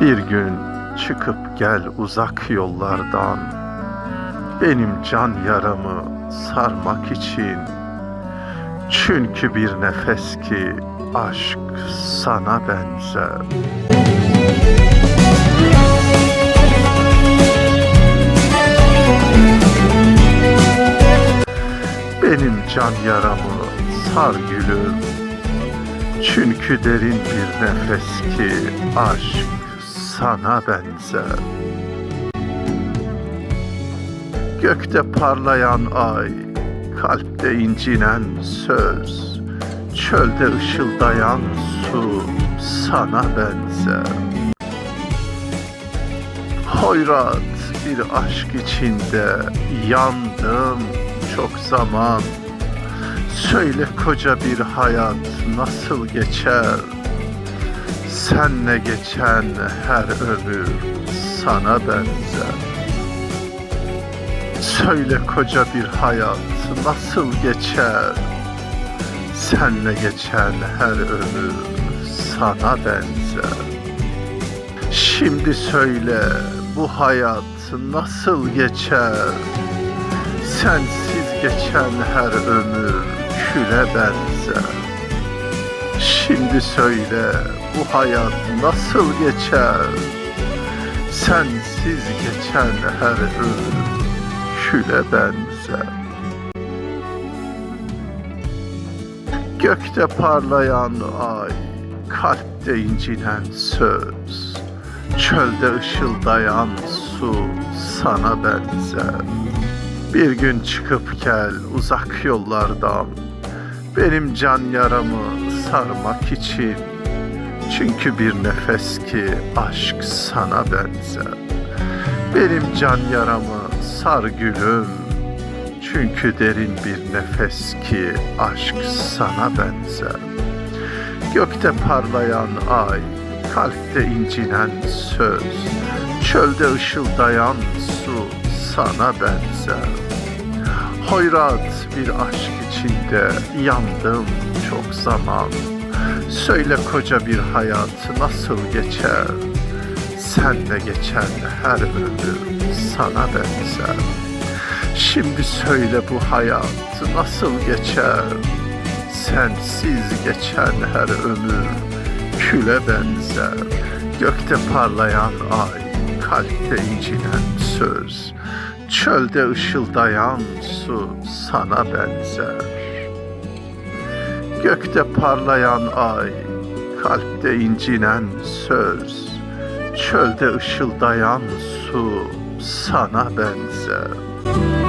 Bir gün çıkıp gel uzak yollardan. Benim can yaramı sarmak için. Çünkü bir nefes ki aşk sana benzer. Benim can yaramı sar gülüm. Çünkü derin bir nefes ki aşk sana benzer. Gökte parlayan ay, kalpte incinen söz Çölde ışıldayan su sana benzer. Hoyrat bir aşk içinde yandım çok zaman. Söyle koca bir hayat nasıl geçer Senle geçen her ömür sana benzer. Söyle koca bir hayat nasıl geçer? Senle geçen her ömür sana benzer. Şimdi söyle bu hayat nasıl geçer? Sensiz geçen her ömür küle benzer Şimdi söyle bu hayat nasıl geçer? Sensiz geçen her ömür küle benzer. Gökte parlayan ay, kalpte incinen söz. Çölde ışıldayan su sana benzer. Bir gün çıkıp gel uzak yollardan. Benim can yaramı sarmak için. Çünkü bir nefes ki aşk sana benzer. Benim can yaramı sar gülüm. Çünkü derin bir nefes ki aşk sana benzer. Gökte parlayan ay, kalpte incinen söz. Çölde ışıldayan su sana benzer. Hoyrat bir aşk içinde yandım çok zaman. Söyle koca bir hayat nasıl geçer? Senle geçen her ömür sana benzer. Şimdi söyle bu hayat nasıl geçer? Sensiz geçen her ömür küle benzer. Gökte parlayan ay, kalpte incinen söz Çölde ışıldayan su sana benzer. Gökte parlayan ay, kalpte incinen söz Çölde ışıldayan su sana benzer